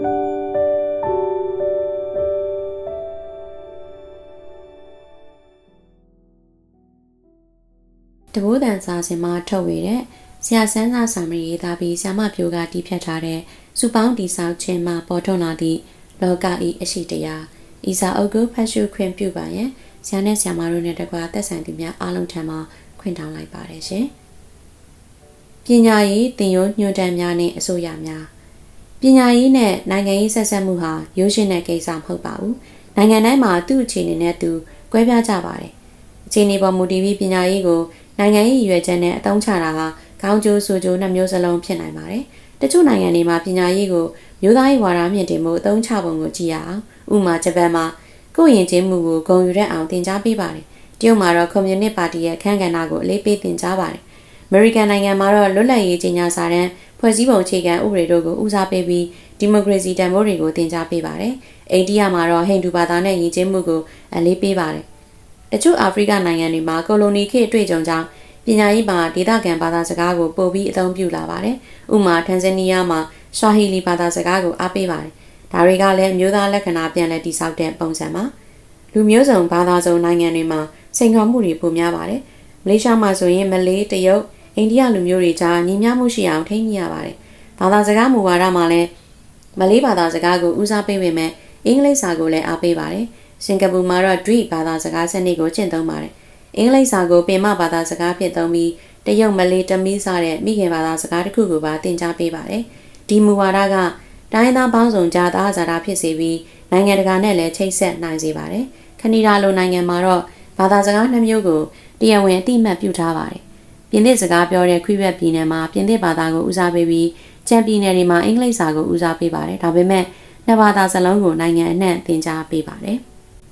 တဘိုးတန်စာစင်မှာထုတ်ဝေတဲ့ဆရာဆန်းစာစာမရေးသားပြီးဆ iam ပြိုးကတီးဖြတ်ထားတဲ့စူပေါင်းတီဆောက်ခြင်းမှာပေါ်ထွန်းလာသည့်လောကဤအရှိတရားဤစာအုပ်ကိုဖတ်ရှုခွင့်ပြုပါရန်ဆရာနဲ့ဆရာမတို့နဲ့တကွာသက်ဆိုင်သူများအားလုံးထံမှခွင့်တောင်းလိုက်ပါတယ်ရှင်ပညာရေးသင်ရိုးညွှန်တမ်းများနဲ့အစိုးရများ ပညာရေးနဲ့နိုင်ငံရေးဆက်ဆက်မှုဟာရိုးရှင်းတဲ့ကိစ္စမဟုတ်ပါဘူးနိုင်ငံတိုင်းမှာသူ့အခြေအနေနဲ့သူကွဲပြားကြပါတယ်အခြေအနေပေါ်မူတည်ပြီးပညာရေးကိုနိုင်ငံရေးရွယ်ချက်နဲ့အသုံးချတာဟာခေါင်းကျိုးဆိုကျိုးနှမျိုးစလုံးဖြစ်နိုင်ပါတယ်။တချို့နိုင်ငံတွေမှာပညာရေးကိုမျိုးသားရေးဝါဒမြင့်တင်မှုအသုံးချပုံကိုကြည့်ရအောင်။ဥပမာဂျပန်မှာကိုယ်ရင်ချင်းမှုကိုဂုဏ်ယူရအောင်သင်ကြားပေးပါတယ်။တရုတ်မှာတော့ကွန်မြူနစ်ပါတီရဲ့အခမ်းကဏ္ဍကိုအလေးပေးသင်ကြားပါတယ်။အမေရိကန်နိုင်ငံမှာတော့လွတ်လပ်ရေးကြီးညာစာတမ်း ဖွဲ့စည်းပုံအခြေခံဥပဒေတို့ကိုဦးစားပေးပြီးဒီမိုကရေစီတန်ဖိုးတွေကိုသင်ကြားပေးပါတယ်။အိန္ဒိယမှာတော့ဟိန္ဒူဘာသာနဲ့ယဉ်ကျေးမှုကိုအလေးပေးပါတယ်။တချို့အာဖရိကနိုင်ငံတွေမှာကိုလိုနီခေတ်အတွေ့အကြုံကြောင့်ပညာရေးမှာဒေသခံဘာသာစကားကိုပို့ပြီးအသုံးပြုလာပါတယ်။ဥပမာတန်ဇန်နီးယားမှာရှွာဟီလီဘာသာစကားကိုအားပေးပါတယ်။ဒါတွေကလည်းအမျိုးသားလက္ခဏာပြန်လည်တည်ဆောက်တဲ့ပုံစံပါ။လူမျိုးစုံဘာသာစုံနိုင်ငံတွေမှာစိန်ခေါ်မှုတွေပိုများပါတယ်။မလေးရှားမှာဆိုရင်မလေးတရုတ် အိန္ဒိယလူမျိုးတွေကြားညီမျှမှုရှိအောင်ထိန်းညှိရပါတယ်။ဘာသာစကားမူဝါဒမှာလည်းမလေးဘာသာစကားကိုဦးစားပေးပေမဲ့အင်္ဂလိပ်စာကိုလည်းအားပေးပါတယ်။စင်ကာပူမှာတော့ Dwi ဘာသာစကားစနစ်ကိုကျင့်သုံးပါတယ်။အင်္ဂလိပ်စာကိုပင်မဘာသာစကားဖြစ်သုံးပြီးတရုတ်မလေးတမီးစတဲ့မိခင်ဘာသာစကားတစ်ခုကိုပါသင်ကြားပေးပါတယ်။ဒီမူဝါဒကတိုင်းသားပေါင်းစုံကြားသားဇာတာဖြစ်စေပြီးနိုင်ငံတကာနဲ့လည်းချိတ်ဆက်နိုင်စေပါတယ်။ခနီဒါလိုနိုင်ငံမှာတော့ဘာသာစကားနှမျိုးကိုတရားဝင်အတိအမှတ်ပြုထားပါတယ်။ ပြင်သစ်စကားပြောတဲ့ခွိဘက်ပြည်နယ်မှာပြင်သစ်ဘာသာကိုဦးစားပေးပြီးကျန်ပြည်နယ်တွေမှာအင်္ဂလိပ်စာကိုဦးစားပေးပါတယ်။ဒါပေမဲ့နှစ်ဘာသာစလုံးကိုနိုင်ငံအနှံ့သင်ကြားပေးပါတယ်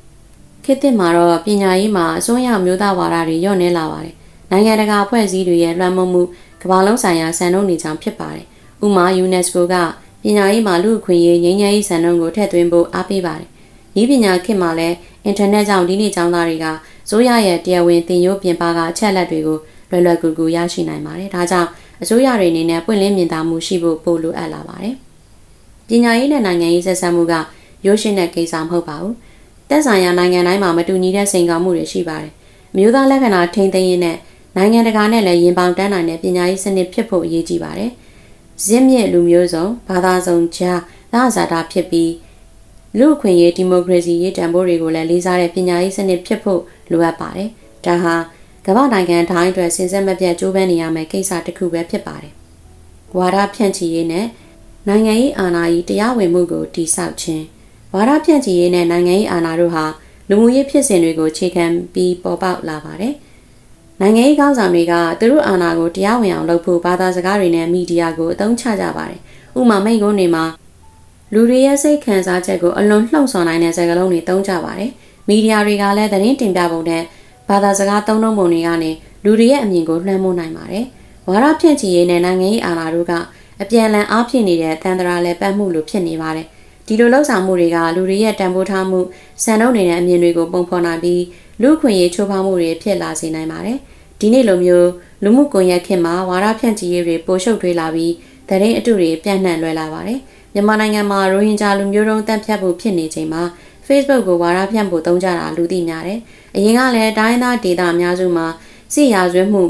။ခေတ်သစ်မှာတော့ပညာရေးမှာအစွန်းရောက်မျိုးသားဝါဒတွေညော့နေလာပါတယ်။နိုင်ငံတကာအဖွဲ့အစည်းတွေရဲ့လွှမ်းမိုးမှုကမ္ဘာလုံးဆိုင်ရာစံနှုန်းတွေကြောင့်ဖြစ်ပါတယ်။ဥပမာ UNESCO ကပညာရေးမှာလူ့အခွင့်အရေးငြိမ်းချမ်းရေးစံနှုန်းကိုထည့်သွင်းဖို့အားပေးပါတယ်။ဤပညာခေတ်မှာလည်းအင်တာနက်ကြောင့်ဒီနေ့ကျောင်းသားတွေကဇိုးရရဲ့တရားဝင်သင်ရိုးပြင်ပကအချက်လက်တွေကို လွယ်လွယ်ကူကူရရှိနိုင်ပါတယ်။ဒါကြောင့်အစိုးရတွေအနေနဲ့ပွင့်လင်းမြင်သာမှုရှိဖို့ပိုလိုအပ်လာပါတယ်။ပညာရေးနဲ့နိုင်ငံရေးဆက်ဆံမှုကရိုးရှင်းတဲ့ကိစ္စမဟုတ်ပါဘူး။တက်ဆိုင်ရာနိုင်ငံတိုင်းမှာမတူညီတဲ့စိန်ခေါ်မှုတွေရှိပါတယ်။မျိုးသားလက္ခဏာထိမ့်သိမ်းရင်းနဲ့နိုင်ငံတကာနဲ့လည်းရင်ပေါင်တန်းနိုင်တဲ့ပညာရေးစနစ်ဖြစ်ဖို့အရေးကြီးပါတယ်။ဇင်းမြင့်လူမျိုးစုံဘာသာစုံကြားသာဇာတာဖြစ်ပြီးလူ့အခွင့်အရေးဒီမိုကရေစီရေးတန်ဖိုးတွေကိုလည်းလေးစားတဲ့ပညာရေးစနစ်ဖြစ်ဖို့လိုအပ်ပါတယ်။ဒါဟာ ကမ္ဘာနိုင်ငံတိုင်းအတွက်စဉ်ဆက်မပြတ်ကြိုးပမ်းနေရမယ့်ကိစ္စတစ်ခုပဲဖြစ်ပါတယ်။ဝါဒဖြန့်ချီရေးနဲ့နိုင်ငံရေးအာဏာကြီးတရားဝင်မှုကိုတည်ဆောက်ခြင်းဝါဒဖြန့်ချီရေးနဲ့နိုင်ငံရေးအာဏာတို့ဟာလူမှုရေးဖြစ်စဉ်တွေကိုခြေခံပြီးပေါ်ပေါက်လာပါတယ်။နိုင်ငံရေးကောင်းဆောင်တွေကသူတို့အာဏာကိုတရားဝင်အောင်လုပ်ဖို့ဘာသာစကားတွေနဲ့မီဒီယာကိုအသုံးချကြပါတယ်။ဥပမာမိန့်ခွန်းတွေမှာလူတွေရဲ့စိတ်ခံစားချက်ကိုအလွန်လှုံ့ဆော်နိုင်တဲ့စကားလုံးတွေသုံးကြပါတယ်။မီဒီယာတွေကလည်းသတင်းတင်ပြပုံနဲ့ ဘာသာစကားသုံးနှုန်းပုံတွေကနေလူတွေရဲ့အမြင်ကိုလွှမ်းမိုးနိုင်ပါတယ်။ဝါဒဖြန့်ချီရေးနဲ့နိုင်ငံရေးအာဏာတို့ကအပြန်အလှန်အားဖြည့်နေတဲ့တန်တရာလဲပတ်မှုလိုဖြစ်နေပါတယ်။ဒီလိုလှုပ်ဆောင်မှုတွေကလူတွေရဲ့တန်ဖိုးထားမှုစံနှုန်းတွေနဲ့အမြင်တွေကိုပုံဖော်နိုင်ပြီးလူခွင့်ရေးချိုးဖောက်မှုတွေဖြစ်လာစေနိုင်ပါတယ်။ဒီနေ့လိုမျိုးလူမှုကွန်ရက်ခေတ်မှာဝါဒဖြန့်ချီရေးတွေပိုရှုပ်ထွေးလာပြီးသတင်းအတုတွေပြန့်နှံ့လွယ်လာပါတယ်။မြန်မာနိုင်ငံမှာရိုဟင်ဂျာလူမျိုးတုံးတပ်ဖြတ်ဖို့ဖြစ်နေချိန်မှာ Facebook ကိုဝါဒဖြန့်ဖို့သုံးကြတာလူသိများတယ်။ အရင်ကလည်းတိုင်းသားဒေသအများစုမှာစစ်ရာဇဝတ်မှု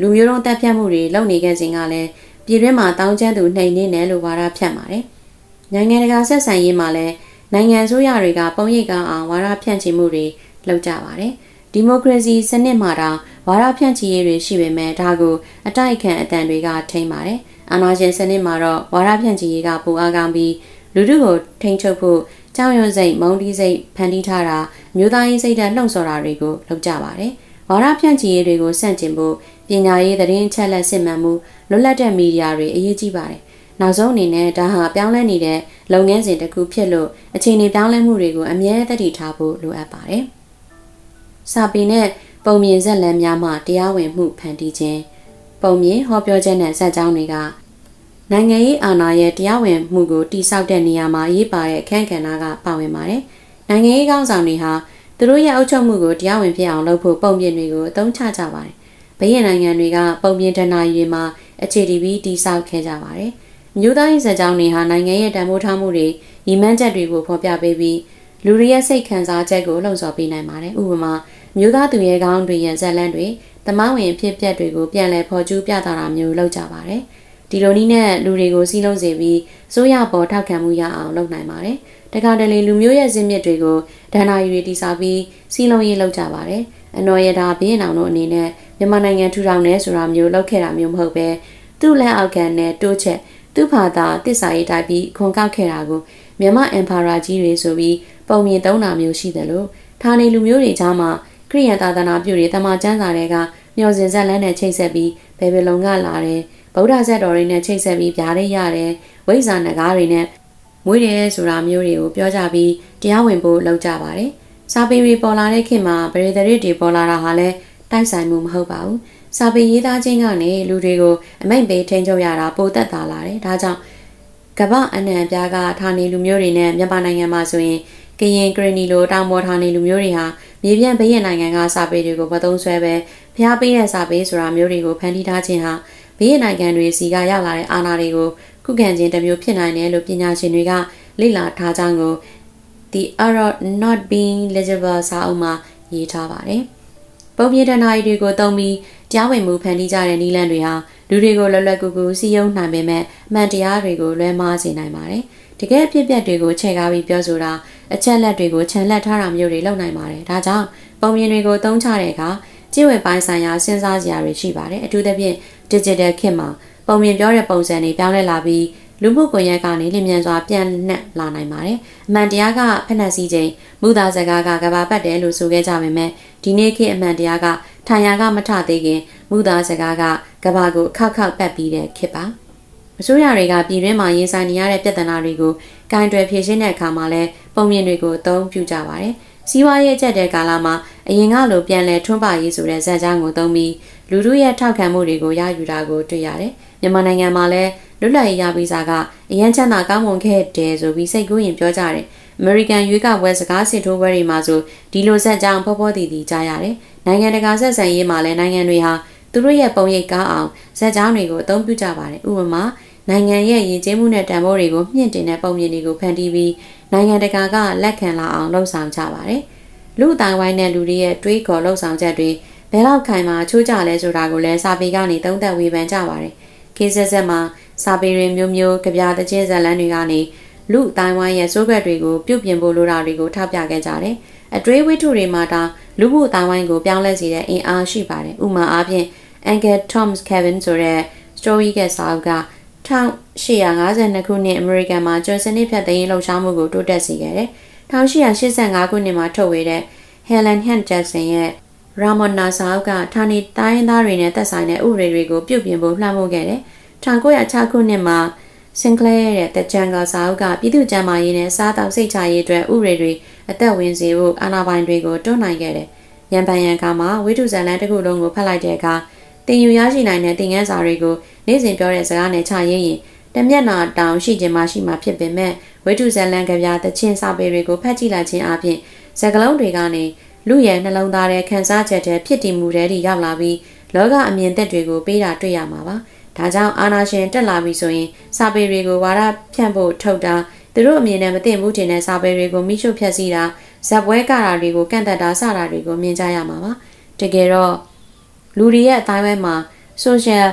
လူမျိုးတုံးတပ်ဖြတ်မှုတွေလုပ်နေခဲ့စဉ်ကလည်းပြည်တွင်းမှာတောင်းကျမ်းသူနှိမ်နေတယ်လို့ဝါဒဖြန့်ပါတယ်။နိုင်ငံတကာဆက်ဆံရေးမှာလည်းနိုင်ငံဆိုးရတွေကပုံရိပ်ကောင်းအောင်ဝါဒဖြန့်ချီမှုတွေလုပ်ကြပါတယ်။ဒီမိုကရေစီစနစ်မှာတော့ဝါဒဖြန့်ချီရေးတွေရှိပေမဲ့ဒါကိုအတိုက်အခံအတန်တွေကထိမ့်ပါတယ်။အာဏာရှင်စနစ်မှာတော့ဝါဒဖြန့်ချီရေးကပိုအားကောင်းပြီးလူထုကိုထိန်းချုပ်ဖို့ကြောင်ရွံစိတ်မုံတီးစိတ်ဖန်တီးထားတာ မျိုးသားရေးစိတ်ဓာတ်လှုံ့ဆော်တာတွေကိုလုပ်ကြပါတယ်။ဝါဒဖြန့်ချီရေးတွေကိုစန့်ကျင်ဖို့ပညာရေးသတင်းအချက်လက်စစ်မှန်မှုလွတ်လပ်တဲ့မီဒီယာတွေအရေးကြီးပါတယ်။နောက်ဆုံးအနေနဲ့ဒါဟာပြောင်းလဲနေတဲ့လုပ်ငန်းစဉ်တစ်ခုဖြစ်လို့အခြေအနေပြောင်းလဲမှုတွေကိုအမြဲတည်ထားဖို့လိုအပ်ပါတယ်။စာပေနဲ့ပုံမြင်ဆက်လမ်းများမှတရားဝင်မှုဖန်တီးခြင်းပုံမြင်ဟောပြောချက်နဲ့ဇာတ်ကြောင်းတွေကနိုင်ငံရေးအာဏာရဲ့တရားဝင်မှုကိုတိစောက်တဲ့နေရာမှာရေးပါတဲ့အခန့်ကဏ္ဍကပါဝင်ပါတယ်။ နိုင်ငံရေးကောင်းဆောင်တွေဟာသူတို့ရဲ့အုပ်ချုပ်မှုကိုတရားဝင်ဖြစ်အောင်လုပ်ဖို့ပုံပြင်တွေကိုအသုံးချကြပါတယ်။ဘရင်နိုင်ငံတွေကပုံပြင်တနာရီတွေမှာအခြေတည်ပြီးတိစောက်ခဲ့ကြပါတယ်။မျိုးသားရေးဇာတ်ကြောင်းတွေဟာနိုင်ငံရဲ့တန်ဖိုးထားမှုတွေညီမှန်းချက်တွေကိုဖော်ပြပေးပြီးလူတွေရဲ့စိတ်ခံစားချက်ကိုလှုံ့ဆော်ပေးနိုင်ပါတယ်ဥပမာမျိုးသားသူရဲကောင်းတွေရဲ့ဇာတ်လမ်းတွေတမန်ဝင်ဖြစ်ပျက်တွေကိုပြန်လည်ဖော်ကျူးပြသတာမျိုးလုပ်ကြပါတယ်ဒီလိုနည်းနဲ့လူတွေကိုစီးလုံးစေပြီးစိုးရပေါ်ထောက်ခံမှုရအောင်လုပ်နိုင်ပါတယ် တခါတလေလူမျိုးရဲ့ဇင်းမြစ်တွေကိုဒဏ္ဍာရီတွေတိစောက်ပြီးစီးလုံးရေးလုပ်ကြပါတယ်အနော်ရတာဘင်းအောင်တို့အနေနဲ့မြန်မာနိုင်ငံထူထောင်နေဆိုတာမျိုးလုပ်ခဲ့တာမျိုးမဟုတ်ပဲသူ့လက်အောက်ခံနဲ့တိုးချက်သူ့ဘာသာတစ္ဆာရေးတိုက်ပြီးခွန်ကောက်ခဲ့တာကိုမြန်မာအင်ဖာရာကြီးတွေဆိုပြီးပုံမြင်သုံးတာမျိုးရှိတယ်လို့ဌာနေလူမျိုးတွေကြားမှာခရိယန်သာသနာပြုတွေတမန်ကျမ်းစာတွေကမျော်စင်ဆက်လန်းနဲ့ချိတ်ဆက်ပြီးဘေဘလုံကလာတယ်ဗုဒ္ဓဇတ်တော်တွေနဲ့ချိတ်ဆက်ပြီးဗျာဒိတ်ရတယ်ဝိဇ္ဇာနဂါးတွေနဲ့ မွေးတယ်ဆိုတာမျိုးတွေကိုပြောကြပြီးတရားဝင်ဖို့လုပ်ကြပါတယ်စာပေတွေပေါ်လာတဲ့ခေတ်မှာပရိသရစ်တွေပေါ်လာတာဟာလည်းတိုက်ဆိုင်မှုမဟုတ်ပါဘူးစာပေရေးသားခြင်းကနေလူတွေကိုအမိန့်ပေးထိန်းချုပ်ရတာပိုသက်သာလာတယ်ဒါကြောင့်ကမ္ဘာအနှံပြားကဌာနေလူမျိုးတွေနဲ့မြန်မာနိုင်ငံမှာဆိုရင်ကရင်ကရနီလိုတောင်ပေါ်ဌာနေလူမျိုးတွေဟာမြေပြန့်ဘရင်နိုင်ငံကစာပေတွေကိုမသုံးဆွဲပဲဖျားပေးတဲ့စာပေဆိုတာမျိုးတွေကိုဖန်တီးထားခြင်းဟာဘရင်နိုင်ငံတွေစီကရောက်လာတဲ့အာဏာတွေကို ခုခံခြင်းတစ်မျိုးဖြစ်နိုင်တယ်လို့ပညာရှင်တွေကလေ့လာထားကြောင်းကို The Art of Not Being Legible စာအုပ်မှာရေးထားပါတယ်။ပုံပြတနာရီတွေကိုသုံးပြီးကြားဝင်မှုဖန်တီးကြတဲ့နည်းလမ်းတွေဟာလူတွေကိုလွယ်လွယ်ကူကူစီယုံနိုင်ပေမဲ့အမှန်တရားတွေကိုလွဲမှားစေနိုင်ပါတယ်။တကယ်အဖြစ်အပျက်တွေကိုချဲ့ကားပြီးပြောဆိုတာအချက်လက်တွေကိုခြံလက်ထားတာမျိုးတွေလုပ်နိုင်ပါတယ်။ဒါကြောင့်ပုံမြင်တွေကိုသုံးချတဲ့အခါကြည့်ဝယ်ပိုင်းဆိုင်ရာစဉ်းစားစရာတွေရှိပါတယ်။အထူးသဖြင့် digital ခေတ်မှာ ပုံမြင်ပြောတဲ့ပုံစံတွေပြောင်းလဲလာပြီးလူမှုကွန်ရက်ကနေလျင်မြန်စွာပြန့်နှံ့လာနိုင်ပါတယ်။အမှန်တရားကဖက်နှက်စီးခြင်းမူသားစကားကကဘာပတ်တယ်လို့ဆိုခဲ့ကြပေမဲ့ဒီနေ့ခေတ်အမှန်တရားကထိုင်ရာကမထသေးခင်မူသားစကားကကဘာကိုခောက်ခောက်ပတ်ပြီးတဲ့ခေတ်ပါ။အစိုးရတွေကပြည်တွင်းမှာရင်ဆိုင်နေရတဲ့ပြဿနာတွေကိုကင်တွယ်ဖြေရှင်းတဲ့အခါမှာလဲပုံမြင်တွေကိုအသုံးပြုကြပါတယ်။စီးပွားရေးအကျက်တဲ့ကာလမှာအရင်ကလိုပြန်လည်ထွန်းပါရေးဆိုတဲ့ဇာတ်ကြောင်းကိုသုံးပြီးလူထုရဲ့ထောက်ခံမှုတွေကိုရယူတာကိုတွေ့ရတယ်။ မြန်မာနိုင်ငံမှာလည်းလွတ်လပ်ရေးရပြီးစားကအရန်ချမ်းသာကောင်းမွန်ခဲ့တယ်ဆိုပြီးစိတ်ကူးရင်ပြောကြတယ်။ American ရွေးကောက်ပွဲစကားစစ်ထိုးပွဲတွေမှာဆိုဒီလိုဆက်ကြောင်းဖောဖောတည်တည်ကြားရတယ်။နိုင်ငံတကာဆက်ဆံရေးမှာလည်းနိုင်ငံတွေဟာသူတို့ရဲ့ပုံရိပ်ကားအောင်ဇက်ကြောင်းတွေကိုအသုံးပြုကြပါတယ်။ဥပမာနိုင်ငံရဲ့ယဉ်ကျေးမှုနဲ့တန်ဖိုးတွေကိုမြင့်တင်တဲ့ပုံမြင်တွေကိုဖန်တီးပြီးနိုင်ငံတကာကလက်ခံလာအောင်လှုံ့ဆော်ကြပါတယ်။လူအတိုင်းဝိုင်းတဲ့လူတွေရဲ့တွေးခေါ်လှုံ့ဆော်ချက်တွေဘယ်လောက်ခိုင်မာချိုးကြလဲဆိုတာကိုလည်းစာပေကနေသုံးသပ်ဝေဖန်ကြပါတယ်။ ခေတ်ဆက်ဆက်မှာစာပေတွေမျိုးမျိုးကြပြတဲ့ချင်းဇာလန်းတွေကနေလူအတိုင်းဝိုင်းရဲ့စိုးကက်တွေကိုပြုတ်ပြင်ဖို့လိုတာတွေကိုထောက်ပြခဲ့ကြတယ်။အတွေးဝိထုတွေမှာဒါလူမှုအတိုင်းဝိုင်းကိုပြောင်းလဲစေတဲ့အင်အားရှိပါတယ်။ဥပမာအားဖြင့် Uncle Tom's Cabin ဆိုတဲ့ story ကစာအုပ်က1852ခုနှစ်အမေရိကန်မှာကျွန်းစနစ်ဖြတ်သိမ်းလှုပ်ရှားမှုကိုတိုးတက်စေခဲ့တယ်။1885ခုနှစ်မှာထုတ်ဝေတဲ့ Helen Hunt Jackson ရဲ့ Ramona စာအုပ်ကဌာနေတိုင်းသားတွေနဲ့သက်ဆိုင်တဲ့ဥပဒေတွေကိုပြုပြင်ဖို့လှမ်းမိုးခဲ့တယ်။1906ခုနှစ်မှာ Sinclair ရဲ့ The Jungle စာအုပ်ကပြည်သူ့ကျန်းမာရေးနဲ့စားတောက်စိတ်ချရေးအတွက်ဥပဒေတွေအသက်ဝင်စေဖို့အာဏာပိုင်တွေကိုတွန်းနိုင်ခဲ့တယ်။ရန်ပန်ရန်ကမှာဝိတုဇာလန်တစ်ခုလုံးကိုဖတ်လိုက်တဲ့အခါတင်ယူရရှိနိုင်တဲ့သင်ခန်းစာတွေကိုနေ့စဉ်ပြောတဲ့စကားနဲ့ချရင်းရင်တမျက်နာတောင်ရှိခြင်းမရှိမှဖြစ်ပေမဲ့ဝိတုဇလန်ကဗျာတချင်းစာပေတွေကိုဖတ်ကြည့်လိုက်ခြင်းအပြင်စကလုံးတွေကနေ လူရဲ့နှလုံးသားရဲ့ခန်းစားချက်တွေဖြစ်တည်မှုတွေထိရောက်လာပြီးလောကအမြင်သက်တွေကိုပေးတာတွေ့ရမှာပါဒါကြောင့်အာနာရှင်တက်လာပြီဆိုရင်စာပေတွေကိုဝါဒဖြန့်ဖို့ထုတ်တာသူတို့အမြင်နဲ့မသိဘူးထင်တဲ့စာပေတွေကိုမိရှုဖြတ်စီတာဇက်ပွဲကတာတွေကိုကန့်သက်တာစတာတွေကိုမြင်ကြရမှာပါတကယ်တော့လူတွေရဲ့အတိုင်းဝဲမှာ social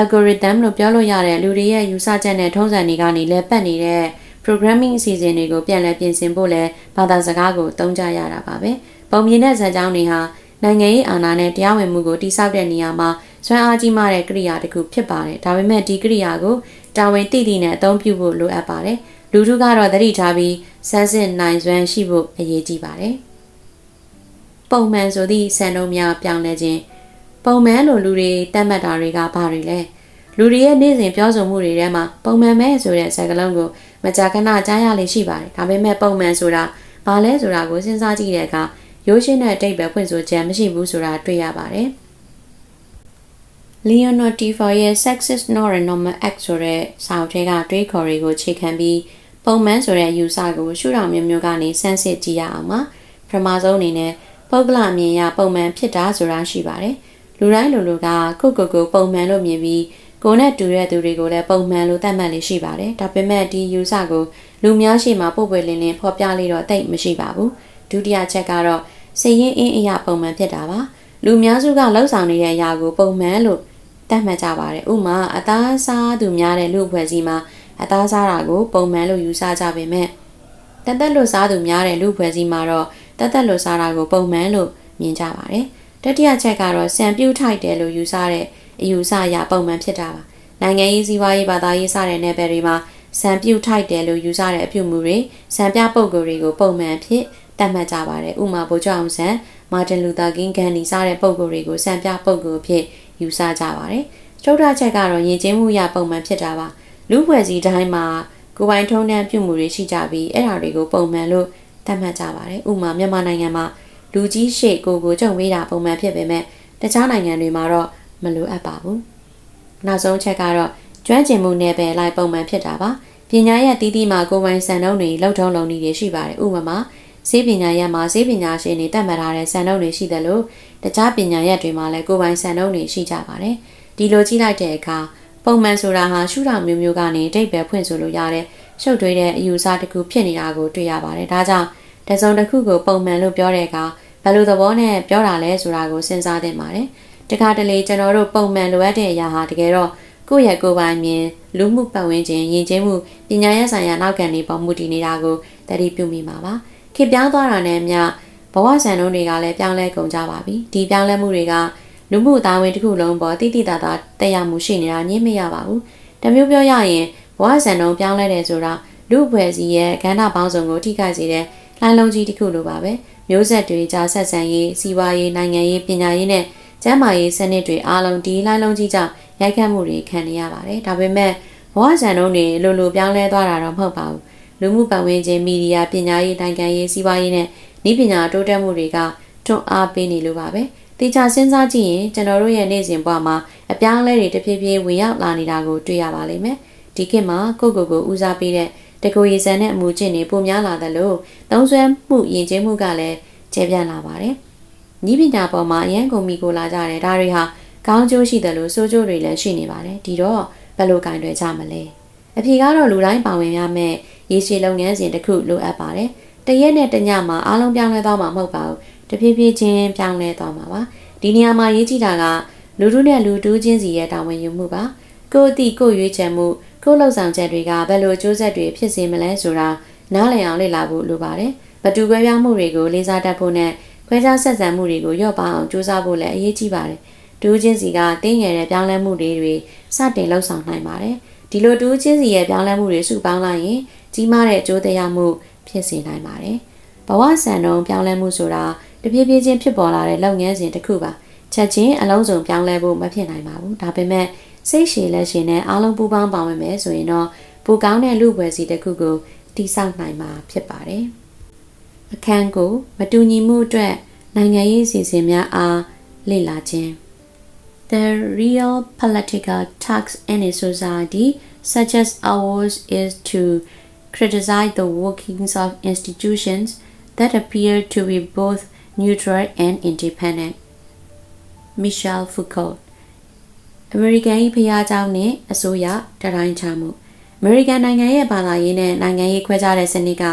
algorithm လို့ပြောလို့ရတဲ့လူတွေရဲ့ယူဆချက်နဲ့ထုံးစံတွေကနေလဲပတ်နေတဲ့ programming အစီအစဉ်တွေကိုပြန်လည်ပြင်ဆင်ဖို့လဲဘာသာစကားကိုသုံးကြရတာပါပဲ ပုံမြင်တဲ့ဇာတ်ကြောင်းတွေဟာနိုင်ငံရေးအာဏာနဲ့တရားဝင်မှုကိုတိစောက်တဲ့နေရာမှာစွမ်းအားကြီးမားတဲ့ကိရိယာတစ်ခုဖြစ်ပါတယ်ဒါပေမဲ့ဒီကိရိယာကိုတာဝန်သိသိနဲ့အသုံးပြုဖို့လိုအပ်ပါတယ်လူထုကတော့သတိထားပြီးစမ်းစစ်နိုင်စွမ်းရှိဖို့အရေးကြီးပါတယ်ပုံမှန်ဆိုသည့်စံနှုန်းများပြောင်းလဲခြင်းပုံမှန်လိုလူတွေတတ်မှတ်တာတွေကဘာတွေလဲလူတွေရဲ့နေ့စဉ်ပြောဆိုမှုတွေထဲမှာပုံမှန်ပဲဆိုတဲ့စကားလုံးကိုမကြာခဏကြားရလေရှိပါတယ်ဒါပေမဲ့ပုံမှန်ဆိုတာဘာလဲဆိုတာကိုစဉ်းစားကြည့်တဲ့အခါ ရိုးရှင်းတဲ့အတိတ်ပဲဖွင့်ဆိုချက်မရှိဘူးဆိုတာတွေ့ရပါတယ် Leonard Tifa ရဲ့ Sexist Normal Act ဆိုတဲ့စာအုပ်ထဲကတွေးခေါ်တွေကိုခြေခံပြီးပုံမှန်ဆိုတဲ့ယူဆကိုရှုထောင့်မျိုးမျိုးကနေစမ်းစစ်ကြည့်ရအောင်ပါပထမဆုံးအနေနဲ့ပုဂ္ဂလအမြင်ရပုံမှန်ဖြစ်တာဆိုတာရှိပါတယ်လူတိုင်းလူလူကကိုကိုကိုပုံမှန်လို့မြင်ပြီးကိုနဲ့တူတဲ့သူတွေကိုလည်းပုံမှန်လို့သတ်မှတ်လေးရှိပါတယ်ဒါပေမဲ့ဒီယူဆကိုလူများရှိမှပို့ပွေလင်းလင်းဖော်ပြလေးတော့တိတ်မရှိပါဘူး ဒုတိယချက်ကတော့စိတ်ရင်းအင်းအရာပုံမှန်ဖြစ်တာပါလူများစုကလှုပ်ဆောင်နေတဲ့အရာကိုပုံမှန်လို့သတ်မှတ်ကြပါတယ်ဥမာအသားစားသူများတဲ့လူအဖွဲ့အစည်းမှာအသားစားတာကိုပုံမှန်လို့ယူဆကြပေမဲ့တသက်လွတ်စားသူများတဲ့လူဖွဲ့စည်းမှာတော့တသက်လွတ်စားတာကိုပုံမှန်လို့မြင်ကြပါတယ်။တတိယချက်ကတော့စံပြုတ်ထိုက်တယ်လို့ယူဆတဲ့အယူဆအရပုံမှန်ဖြစ်တာပါ။နိုင်ငံရေးစီးပွားရေးဘာသာရေးစတဲ့နယ်ပယ်တွေမှာစံပြုတ်ထိုက်တယ်လို့ယူဆတဲ့အပြုမူတွေစံပြပုံကိုယ်တွေကိုပုံမှန်ဖြစ် တတ်မှတ်ကြပါတယ်။ဥမာဗိုလ်ချုပ်အောင်ဆန်းမာတင်လူသာကင်းဂန်ဒီစတဲ့ပုံကိုယ်တွေကိုစံပြပုံကိုယ်ဖြစ်ယူဆကြပါတယ်။ကျုပ်ထချက်ကတော့ယဉ်ကျေးမှုအရပုံမှန်ဖြစ်တာပါ။လူဖွဲ့စည်းတိုင်းမှာကိုယ်ပိုင်ထုံးတမ်းပြုမှုတွေရှိကြပြီးအဲ့ဒါတွေကိုပုံမှန်လို့သတ်မှတ်ကြပါတယ်။ဥပမာမြန်မာနိုင်ငံမှာလူကြီးရှေ့ကိုကိုကြုံဝေးတာပုံမှန်ဖြစ်ပေမဲ့တခြားနိုင်ငံတွေမှာတော့မလိုအပ်ပါဘူး။နောက်ဆုံးချက်ကတော့ကျွမ်းကျင်မှုနယ်ပယ်လိုက်ပုံမှန်ဖြစ်တာပါ။ပညာရဲ့တီးတီးမှာကိုယ်ပိုင်စံနှုန်းတွေလောက်ထုံးလုံးတွေရှိပါတယ်။ဥပမာ ဆေးပညာရပ်မှာဆေးပညာရှင်တွေတတ်မှတ်ထားတဲ့စံနှုန်းတွေရှိတယ်လို့တခြားပညာရပ်တွေမှာလည်းကိုယ်ပိုင်စံနှုန်းတွေရှိကြပါတယ်။ဒီလိုကြည့်လိုက်တဲ့အခါပုံမှန်ဆိုတာဟာရှုထောင့်မျိုးမျိုးကနေတိတ်ပဲဖွင့်ဆိုလို့ရတဲ့ရှုပ်ထွေးတဲ့အယူအဆတစ်ခုဖြစ်နေတာကိုတွေ့ရပါတယ်။ဒါကြောင့်တစုံတစ်ခုကိုပုံမှန်လို့ပြောတဲ့အခါဘယ်လိုသဘောနဲ့ပြောတာလဲဆိုတာကိုစဉ်းစားသင့်ပါတယ်။တခါတလေကျွန်တော်တို့ပုံမှန်လိုအပ်တဲ့အရာဟာတကယ်တော့ကိုယ့်ရဲ့ကိုယ်ပိုင်မြင်လူမှုပတ်ဝန်းကျင်ယဉ်ကျေးမှုပညာရေးဆိုင်ရာနောက်ကန်တွေပေါ်မူတည်နေတာကိုတတိပြုမိမှာပါ။ ခေပြောင်းသွားတာနဲ့အမျှဘဝဆန်တုံးတွေကလည်းပြောင်းလဲကုန်ကြပါပြီ။ဒီပြောင်းလဲမှုတွေကလူမှုသားဝင်တစ်ခုလုံးပေါ်တိတိတသားတက်ရမှုရှိနေတာညှင်းမရပါဘူး။တမျိုးပြောရရင်ဘဝဆန်တုံးပြောင်းလဲတယ်ဆိုတာလူ့ဘွယ်စီရဲ့ကဏ္ဍပေါင်းစုံကိုထိခိုက်စေတဲ့လှိုင်းလုံးကြီးတစ်ခုလိုပါပဲမျိုးဆက်တွေကြားဆက်ဆံရေးစီးပွားရေးနိုင်ငံရေးပညာရေးနဲ့ကျန်းမာရေးစနစ်တွေအားလုံးဒီလှိုင်းလုံးကြီးကြောင့်ရိုက်ခတ်မှုတွေခံနေရပါတယ်ဒါပေမဲ့ဘဝဆန်တုံးတွေလိုလိုပြောင်းလဲသွားတာတော့မဟုတ်ပါဘူး လူမှုပတ်ဝန်းကျင်မီဒီယာပညာရေးနိုင်ငံရေးစီးပွားရေးနဲ့ဤပညာတိုးတက်မှုတွေကတွန်းအားပေးနေလို့ပါပဲတေချာစဉ်းစားကြည့်ရင်ကျွန်တော်တို့ရဲ့နေ့စဉ်ဘဝမှာအပြောင်းအလဲတွေတဖြည်းဖြည်းဝင်ရောက်လာနေတာကိုတွေ့ရပါလိမ့်မယ်ဒီခေတ်မှာကိုကိုကိုဦးစားပေးတဲ့တကူရီဆန်တဲ့အမှုကျင့်တွေပိုများလာသလိုသုံးဆွဲမှုယဉ်ကျေးမှုကလည်းကျပြန့်လာပါတယ်။ဤပညာပေါ်မှာအရန်ကုန်မီကိုလာကြတယ်ဒါတွေဟာကောင်းကျိုးရှိတယ်လို့ဆိုးကျိုးတွေလည်းရှိနေပါတယ်ဒီတော့ဘယ်လိုကင်တွေကြမလဲအဖြေကတော့လူတိုင်းပါဝင်ရမယ့် ရေရှည်လုပ်ငန်းစဉ်တစ်ခုလိုအပ်ပါတယ်တရက်နဲ့တညမှာအားလုံးပြောင်းလဲသွားမှာမဟုတ်ပါဘူးတဖြည်းဖြည်းချင်းပြောင်းလဲသွားမှာပါဒီနေရာမှာရေးကြည့်တာကလူတို့နဲ့လူတူးချင်းစီရဲ့တာဝန်ယူမှုပါကိုယ့်အသည့်ကိုယ့်ရွေးချယ်မှုကိုယ့်လှုပ်ဆောင်ချက်တွေကဘယ်လိုအကျိုးဆက်တွေဖြစ်စေမလဲဆိုတာနားလည်အောင်လေ့လာဖို့လိုပါတယ်။ဗတူခွဲပြားမှုတွေကိုလေးစားတတ်ဖို့နဲ့ခွဲခြားဆက်ဆံမှုတွေကိုရော့ပါအောင်ကြိုးစားဖို့လည်းအရေးကြီးပါတယ်။တူးချင်းစီကတင်းငယ်တဲ့ပြောင်းလဲမှုတွေတွေစတင်လှုပ်ဆောင်နိုင်ပါတယ်။ဒီလိုတူးချင်းစီရဲ့ပြောင်းလဲမှုတွေစုပေါင်းလိုက်ရင် ကြီးမားတဲ့အကျိုးသက်ရောက်မှုဖြစ်စေနိုင်ပါတယ်။ဘဝဆန်တုံးပြောင်းလဲမှုဆိုတာတပြေးပြေးချင်းဖြစ်ပေါ်လာတဲ့လုပ်ငန်းစဉ်တစ်ခုပါ။ချက်ချင်းအလုံးစုံပြောင်းလဲဖို့မဖြစ်နိုင်ပါဘူး။ဒါပေမဲ့စိတ်ရှည်လက်ရှင်နဲ့အားလုံးပူးပေါင်းပါဝင်မယ်ဆိုရင်တော့ပူကောင်းတဲ့လူပွဲစီတစ်ခုကိုတိဆောက်နိုင်မှာဖြစ်ပါတယ်။အခန်းကိုမတူညီမှုအတွက်နိုင်ငံရေးစီစဉ်များအားလေ့လာခြင်း The real political task in a society such as ours is to criticize the workings of institutions that appear to be both neutral and independent. Michel Foucault အမေရိကန်၏ဖျားเจ้าနှင့်အစိုးရတတိုင်းချမှုအမေရိကန်နိုင်ငံရဲ့ဘာသာရေးနဲ့နိုင်ငံရေးခွဲခြားတဲ့စနစ်က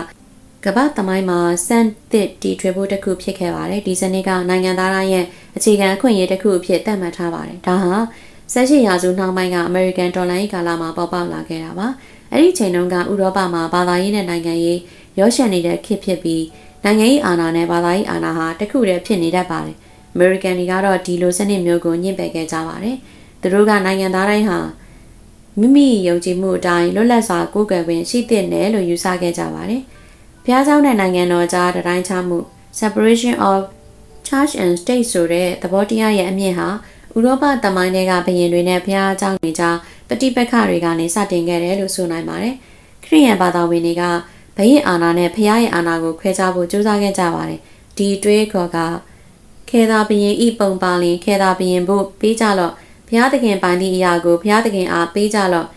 ကမ္ဘာသမိုင်းမှာစံသစ်တီထွေဖို့တစ်ခုဖြစ်ခဲ့ပါတယ်ဒီစနစ်ကနိုင်ငံသားတိုင်းရဲ့အခြေခံအခွင့်အရေးတစ်ခုအဖြစ်သတ်မှတ်ထားပါတယ်ဒါဟာဆက်ရှိရာစုနှောင်းပိုင်းကအမေရိကန်ဒေါ်လာရေးကာလမှာပေါ်ပေါက်လာခဲ့တာပါ အဲ့ဒီချိန်တုန်းကဥရောပမှာဘာသာရေးနဲ့နိုင်ငံရေးရောရှက်နေတဲ့ခေတ်ဖြစ်ပြီးနိုင်ငံရေးအာဏာနဲ့ဘာသာရေးအာဏာဟာတစ်ခုတည်းဖြစ်နေတတ်ပါတယ်အမေရိကန်တွေကတော့ဒီလိုစနစ်မျိုးကိုညှင့်ပယ်ခဲ့ကြပါတယ်သူတို့ကနိုင်ငံသားတိုင်းဟာမိမိယုံကြည်မှုအတိုင်းလွတ်လပ်စွာကိုယ်ကွယ်ခွင့်ရှိသင့်တယ်လို့ယူဆခဲ့ကြပါတယ်။ဘုရားကျောင်းနဲ့နိုင်ငံတော်ကြားတတိုင်းချမှု separation of church and state ဆိုတဲ့သဘောတရားရဲ့အမြင့်ဟာဥရောပတမိုင်းတွေကဘုရင်တွေနဲ့ဘုရားကျောင်းတွေကြား ပဋိပက္ခတွေကနေစတင်ခဲ့တယ်လို့ဆိုနိုင်ပါတယ်။ခရစ်ယာန်ဘာသာဝင်တွေကဘုရင်အာဏာနဲ့ဘုရားရဲ့အာဏာကိုခွဲခြားဖို့ကြိုးစားခဲ့ကြပါတယ်။ဒီတွေးခေါ်ကခေသာဘုရင်ဤပုံပါလင်ခေသာဘုရင်ဖို့ပေးကြတော့ဘုရားသခင်ပိုင်သည့်အရာကိုဘုရားသခင်အားပေးကြလော့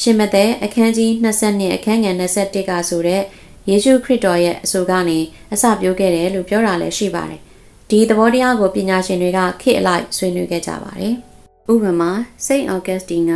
ရှင်မသက်အခန်းကြီး20အခန်းငယ်21ကဆိုတဲ့ယေရှုခရစ်တော်ရဲ့အဆိုကနေအစပြုခဲ့တယ်လို့ပြောတာလည်းရှိပါတယ်ဒီသဘောတရားကိုပညာရှင်တွေကခေတ်အလိုက်ဆွေးနွေးခဲ့ကြပါတယ်ဥပမာ Saint Augustine က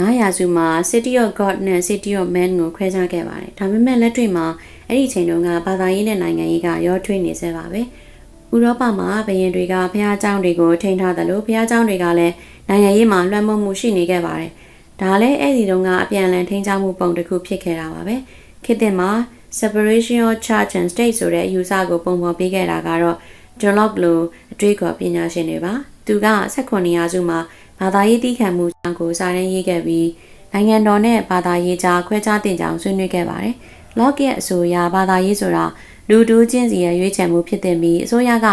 9ရာစုမှာ City of God နဲ့ City of Man ကိုခွဲခြားခဲ့ပါတယ်။ဒါပေမဲ့လက်တွေ့မှာအဲ့ဒီချိန်တုန်းကဘာသာရေးနဲ့နိုင်ငံရေးကရောထွေးနေစေပါပဲ။ဥရောပမှာဘယင်တွေကဘုရားကျောင်းတွေကိုထိန်းထားတယ်လို့ဘုရားကျောင်းတွေကလည်းနိုင်ငံရေးမှာလွှမ်းမိုးမှုရှိနေခဲ့ပါတယ်။ဒါလည်းအဲ့ဒီတုန်းကအပြန်အလှန်ထိန်းချောင်းမှုပုံတစ်ခုဖြစ်ခဲ့တာပါပဲ။ခေတ်သစ်မှာ separation of church and state ဆိုတဲ့အယူဆကိုပုံဖော်ပေးခဲ့တာကတော့ John Locke လိုအတွေ့အကြုံပညာရှင်တွေပါ။သူက18ရာစုမှာ ဘာသာရေးတည်ခံမှုကိုစာရင်းရေးခဲ့ပြီးနိုင်ငံတော်နဲ့ဘာသာရေးကြားခွဲခြားတင်ကြောင်ဆွေးနွေးခဲ့ပါတယ်။ Locke ရဲ့အဆိုအရဘာသာရေးဆိုတာလူတူးချင်းစီရဲ့ရွေးချယ်မှုဖြစ်တဲ့ပြီးအစိုးရက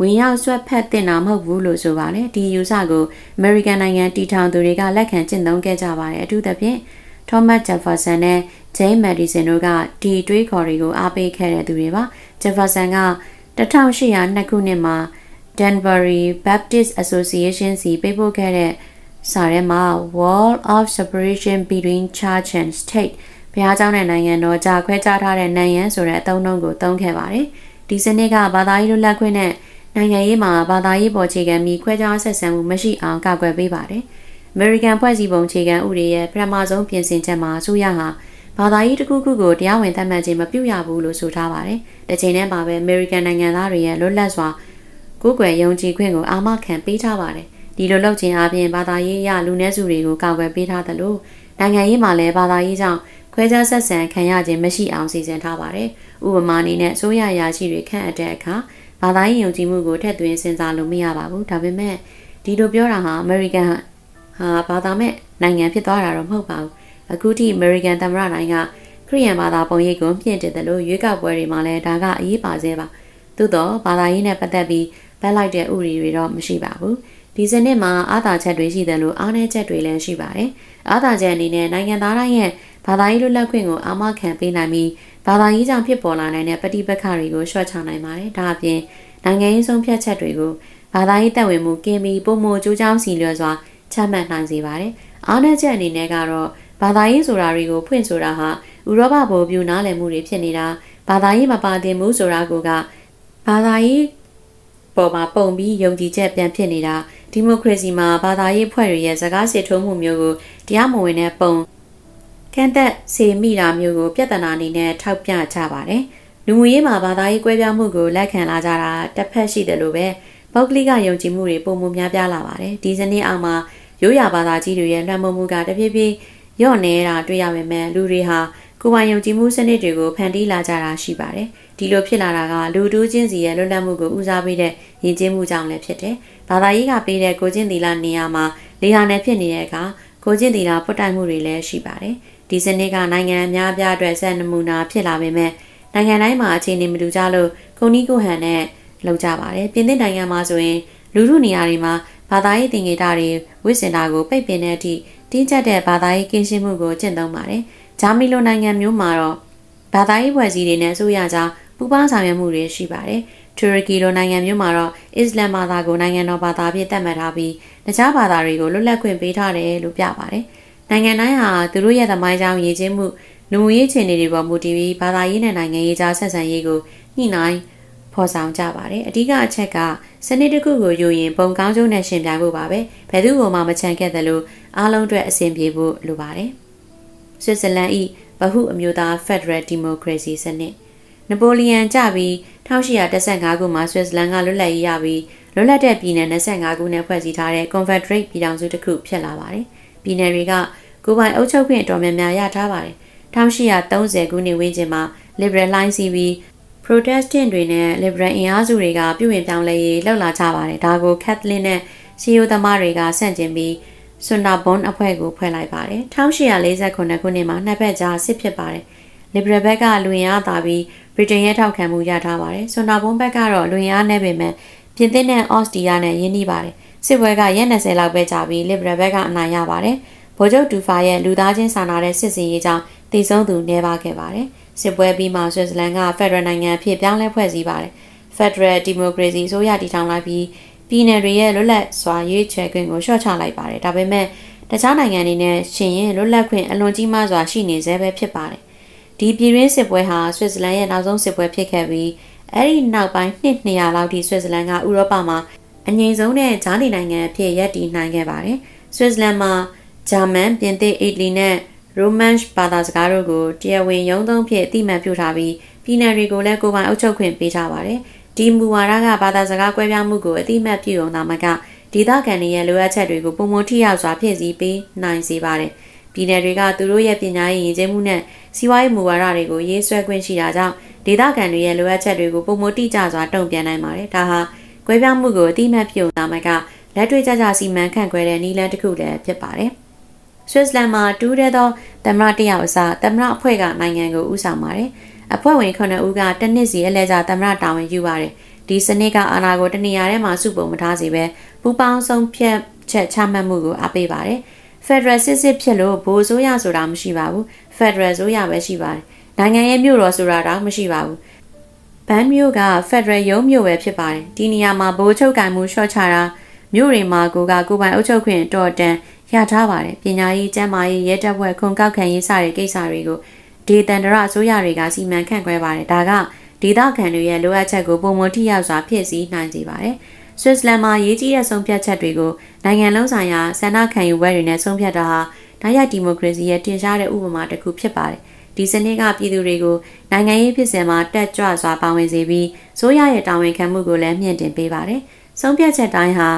ဝင်ရောက်ဆွတ်ဖက်တင်တာမဟုတ်ဘူးလို့ဆိုပါတယ်။ဒီယူဆကို American နိုင်ငံတီထောင်သူတွေကလက်ခံကျင့်သုံးခဲ့ကြပါတယ်။အထူးသဖြင့် Thomas Jefferson နဲ့ James Madison တို့ကဒီတွေးခေါ်တွေကိုအားပေးခဲ့တဲ့သူတွေပါ။ Jefferson က1802ခုနှစ်မှာ Danbury Baptist Association စီပေးပို့ခဲ့တဲ့စာထဲမှာ Wall of Separation Between Church and State ဘုရားကျောင်းနဲ့နိုင်ငံတော်ကြားခွဲခြားထားတဲ့နိုင်ငံဆိုတဲ့အသုံးအနှုန်းကိုသုံးခဲ့ပါတယ်။ဒီစနစ်ကဘာသာရေးလွတ်လပ်ခွင့်နဲ့နိုင်ငံရေးမှာဘာသာရေးပေါ်ခြေခံပြီးခွဲခြားဆက်ဆံမှုမရှိအောင်ကာကွယ်ပေးပါတယ်။ American ဖွဲ့စည်းပုံခြေခံဥပဒေရဲ့ပထမဆုံးပြင်ဆင်ချက်မှာအစိုးရဟာဘာသာရေးတစ်ခုခုကိုတရားဝင်သတ်မှတ်ခြင်းမပြုရဘူးလို့ဆိုထားပါတယ်။တစ်ချိန်တည်းမှာပဲ American နိုင်ငံသားတွေရဲ့လွတ်လပ်စွာ ကိုယ်ွယ်ယုံကြည်ခွင့်ကိုအာမခံပေးထားပါတယ်။ဒီလိုလုပ်ခြင်းအပြင်ဘာသာရေးအရလူနည်းစုတွေကိုကာကွယ်ပေးထားသလိုနိုင်ငံရေးမှာလည်းဘာသာရေးကြောင့်ခွဲခြားဆက်ဆံခံရခြင်းမရှိအောင်စီစဉ်ထားပါတယ်။ဥပမာအနေနဲ့အစိုးရရာရှိတွေခန့်အပ်တဲ့အခါဘာသာရေးယုံကြည်မှုကိုထည့်သွင်းစဉ်းစားလို့မရပါဘူး။ဒါပေမဲ့ဒီလိုပြောတာဟာ American ဟာဘာသာမဲ့နိုင်ငံဖြစ်သွားတာတော့မဟုတ်ပါဘူး။အခုထိ American သမ္မတနိုင်ငံခရီးယန်ဘာသာပုံရိပ်ကိုမြင့်တင်တယ်လို့ရွေးကောက်ပွဲတွေမှာလည်းဒါကအရေးပါသေးပါ။သို့တော့ဘာသာရေးနဲ့ပတ်သက်ပြီး ဘက်လိုက်တဲ့ဥပဒေတွေတော့မရှိပါဘူးဒီစနစ်မှာအာသာချက်တွေရှိတယ်လို့အားနည်းချက်တွေလည်းရှိပါတယ်အာသာချက်အနေနဲ့နိုင်ငံသားတိုင်းရဲ့ဘာသာရေးလွတ်လပ်ခွင့်ကိုအာမခံပေးနိုင်ပြီးဘာသာရေးကြောင့်ဖြစ်ပေါ်လာနိုင်တဲ့ပဋိပက္ခတွေကိုလျှော့ချနိုင်ပါတယ်ဒါအပြင်နိုင်ငံရေးဆုံးဖြတ်ချက်တွေကိုဘာသာရေးတက်ဝင်မှုကင်းပြီးပုံမိုကြိုးကြောင်းစီလျော်စွာချမှတ်နိုင်စေပါတယ်အားနည်းချက်အနေနဲ့ကတော့ဘာသာရေးဆိုတာတွေကိုဖွင့်ဆိုတာဟာဥရောပဗိုလ်ပြူနားလည်မှုတွေဖြစ်နေတာဘာသာရေးမပါတင်မှုဆိုတာကဘာသာရေး ပေါ်မှာပုံပြီးယုံကြည်ချက်ပြန်ဖြစ်နေတာဒီမိုကရေစီမှာဘာသာရေးဖွဲ့တွေရဲ့စကားစစ်ထိုးမှုမျိုးကိုတရားမဝင်တဲ့ပုံကန့်သက်စေမိတာမျိုးကိုပြဿနာအနေနဲ့ထောက်ပြကြပါတယ်။လူမှုရေးမှာဘာသာရေးကွဲပြားမှုကိုလက်ခံလာကြတာတစ်ဖက်ရှိတယ်လို့ပဲပုဂ္ဂလိကယုံကြည်မှုတွေပုံမှုများပြားလာပါတယ်။ဒီစနစ်အောက်မှာရိုးရာဘာသာကြီးတွေရဲ့လွှမ်းမိုးမှုကတဖြည်းဖြည်းညော့နေတာတွေ့ရပေမဲ့လူတွေဟာကိုယ်ပိုင်ယုံကြည်မှုစနစ်တွေကိုဖန်တီးလာကြတာရှိပါတယ်။ ဒီလိုဖြစ်လာတာကလူတူးချင်းစီရဲ့လွတ်လပ်မှုကိုဦးစားပေးတဲ့ယဉ်ကျေးမှုကြောင့်လည်းဖြစ်တယ်။ဘာသာရေးကပေးတဲ့ကိုချင်းသီလနေရာမှာလေဟာနယ်ဖြစ်နေတဲ့အခါကိုချင်းသီလပွတ်တိုက်မှုတွေလည်းရှိပါတယ်။ဒီစနစ်ကနိုင်ငံအများပြားအတွက်ဆက်နမူနာဖြစ်လာပေမဲ့နိုင်ငံတိုင်းမှာအခြေအနေမတူကြလို့ခုန်နီးကိုဟန်နဲ့လောက်ကြပါတယ်။ပြင်သစ်နိုင်ငံမှာဆိုရင်လူမှုနေရာတွေမှာဘာသာရေးသင်္ကေတတွေဝိစင်တာကိုပိတ်ပင်တဲ့အထိတင်းကျပ်တဲ့ဘာသာရေးကင်းရှင်းမှုကိုကျင့်သုံးပါတယ်။ဂျာမနီလိုနိုင်ငံမျိုးမှာတော့ဘာသာရေးဖွဲ့စည်းတွေနဲ့အစိုးရကြား ပူးပေါင်းဆောင်ရွက်မှုတွေရှိပါတယ်။တူရကီလိုနိုင်ငံမျိုးမှာတော့အစ္စလာမ်ဘာသာကိုနိုင်ငံတော်ဘာသာအဖြစ်သတ်မှတ်ထားပြီးတခြားဘာသာတွေကိုလွတ်လပ်ခွင့်ပေးထားတယ်လို့ပြပါတယ်။နိုင်ငံတိုင်းဟာသူတို့ရဲ့သမိုင်းကြောင်းရည်ချင်းမှုလူမှုရေးခြေအနေတွေပေါ်မူတည်ပြီးဘာသာရေးနဲ့နိုင်ငံရေးကြားဆက်ဆံရေးကိုညှိနှိုင်းဖော်ဆောင်ကြပါတယ်။အဓိကအချက်ကစနစ်တစ်ခုကိုယူရင်ပုံကောင်းကျိုးနဲ့ရှင်ပြိုင်ဖို့ပါပဲ။ဘယ်သူ့ကိုမှမချန်ခဲ့သလိုအားလုံးအတွက်အဆင်ပြေဖို့လိုပါတယ်။ဆွစ်ဇာလန်၏ဗဟုအမျိုးသား Federal Democracy စနစ် နပိုလီယန်ကြပြီး1815ခုမှာဆွစ်ဇာလန်ကလွတ်လပ်ရေးရပြီးလွတ်လပ်တဲ့ပြည်နယ်25ခုနဲ့ဖွဲ့စည်းထားတဲ့ Confederate ပြည်ထောင်စုတစ်ခုဖြစ်လာပါတယ်။ပြည်နယ်တွေကကိုယ်ပိုင်အုပ်ချုပ်ခွင့်အတော်များများရထားပါတယ်။1830ခုနှစ်ဝန်းကျင်မှာ Liberal လိုင်းစီပြီး Protestant တွေနဲ့ Liberal အင်အားစုတွေကပြုပြင်ပြောင်းလဲရေးလှုပ်လာကြပါတယ်။ဒါကို Catholic နဲ့စီယိုသမားတွေကဆန့်ကျင်ပြီးဆွန်နာဘွန်အဖွဲ့ကိုဖွဲ့လိုက်ပါတယ်1848ခုနှစ်မှာနှစ်ဘက်ကြားစစ်ဖြစ်ပါတယ်လစ်ဘရယ်ဘက်ကလူရင်းအားသာပြီး ဗြိတိန်ရဲ့ထောက်ခံမှုရထားပါတယ်ဆွန်နာဘွန်ဘက်ကတော့လူရင်းအားနဲ့ပေမဲ့ပြင်သစ်နဲ့အော့စတီးယားနဲ့ယင်းနှီးပါတယ်စစ်ပွဲကရက်20လောက်ပဲကြာပြီးလစ်ဘရယ်ဘက်ကအနိုင်ရပါတယ်ဗိုလ်ချုပ်ဒူဖာရဲ့လူသားချင်းစာနာတဲ့စစ်စင်ရေးကြောင့်တည်ဆုံးသူနေပါခဲ့ပါတယ်စစ်ပွဲပြီးမှဆွစ်ဇာလန်ကဖက်ဒရယ်နိုင်ငံဖြစ်ပြောင်းလဲဖွဲ့စည်းပါတယ်ဖက်ဒရယ်ဒီမိုကရေစီဆိုရတည်ထောင်လိုက်ပြီးပြည်နယ်တွေရဲ့လွတ်လပ်စွာရွေးချယ်ခွင့်ကိုလျှော့ချလိုက်ပါတယ်။ဒါပေမဲ့တခြားနိုင်ငံတွေနဲ့ရှင်ရင်လွတ်လပ်ခွင့်အလွန်ကြီးမားစွာရှိနေသေးပဲဖြစ်ပါတယ်။ ဒီပြည်ရင်းစစ်ပွဲဟာဆွစ်ဇာလန်ရဲ့နောက်ဆုံးစစ်ပွဲဖြစ်ခဲ့ပြီးအဲ့ဒီနောက်ပိုင်းနှစ်200လောက်ထိဆွစ်ဇာလန်ကဥရောပမှာအငြိမ်ဆုံးတဲ့ဂျာနီနိုင်ငံအဖြစ်ရပ်တည်နိုင်ခဲ့ပါတယ်။ဆွစ်ဇာလန်မှာဂျာမန်၊ပြင်သစ်၊အီတလီနဲ့ရိုမန်ဘာသာစကားတို့ကိုတရားဝင်ရုံးသုံးဖြစ်အတိအမှန်ပြုထားပြီးပြည်နယ်တွေကိုလည်းကိုယ်ပိုင်အုပ်ချုပ်ခွင့်ပေးထားပါတယ်။ဒီမူဝါဒကဘာသာစကားကွဲပြားမှုကိုအတိအမှန်ပြုုံသာမကဒေသခံတွေရဲ့လိုအပ်ချက်တွေကိုပုံမထိရောက်စွာဖြည့်ဆည်းပေးနိုင်စေပါတယ်။ ပြည်နယ်တွေကသူတို့ရဲ့ပညာရေးရည်ကျင်းမှုနဲ့စီးပွားရေးမူဝါဒတွေကိုရေးဆွဲခွင့်ရှိတာကြောင့်ဒေသခံတွေရဲ့လိုအပ်ချက်တွေကိုပုံမတိကျစွာတုံ့ပြန်နိုင်ပါတယ်။ဒါဟာကွဲပြားမှုကိုအတိအမှတ်ပြုံသာမကလက်တွေ့ကျကျစီမံခန့်ခွဲတဲ့နည်းလမ်းတစ်ခုလည်းဖြစ်ပါတယ်။ဆွစ်ဇာလန်မှာတူးတဲ့သောသမရတယောက်အစားသမရအဖွဲ့ကနိုင်ငံကိုဦးဆောင်ပါတယ်။အဖွဲ့ဝင်9ဦးကတနစ်စီအလဲကျသမရတာဝန်ယူပါတယ်။ဒီစနစ်ကအာဏာကိုတနေရာထဲမှာစုပုံမထားစေပဲပူပေါင်းဆုံးဖြတ်ချက်ချမှတ်မှုကိုအားပေးပါတယ်။ Federal စစ်စစ်ဖြစ်လို့ဘိုးစိုးရဆိုတာမရှိပါဘူး။ Federal စိုးရပဲရှိပါတယ်။နိုင်ငံရဲ့မြို့တော်ဆိုတာတော့မရှိပါဘူး။ဘန်မြို့က Federal ရုံးမြို့ပဲဖြစ်ပါတယ်။ဒီနေရာမှာဘိုးချုပ်ကံမှုရှော့ချတာမြို့တွေမှာကိုကကိုပိုင်အုပ်ချုပ်ခွင့်တော်တန်ရထားပါတယ်။ပညာရေးကျန်းမာရေးရဲတပ်ဖွဲ့ခွန်ကောက်ခံရေးစတဲ့ကိစ္စတွေကိုဒေသန္တရအစိုးရတွေကစီမံခန့်ခွဲပါတယ်။ဒါကဒေသခံတွေရဲ့လိုအပ်ချက်ကိုပုံမထိရောက်စွာဖြည့်ဆည်းနိုင်စေပါတယ်။ ဆွစ်ဇာလန်မှာရေးကြီးတဲ့ဆုံးဖြတ်ချက်တွေကိုနိုင်ငံလုံးဆိုင်ရာဆန္ဒခံယူပွဲတွေနဲ့ဆုံးဖြတ်တာဟာနိုင်ရဒီမိုကရေစီရဲ့တင်ရှားတဲ့ဥပမာတစ်ခုဖြစ်ပါတယ်။ဒီစနစ်ကပြည်သူတွေကိုနိုင်ငံရေးဖြစ်စဉ်မှာတက်ကြွစွာပါဝင်စေပြီးစိုးရရဲ့တာဝန်ခံမှုကိုလည်းမြင့်တင်ပေးပါတယ်။ဆုံးဖြတ်ချက်တိုင်းဟာ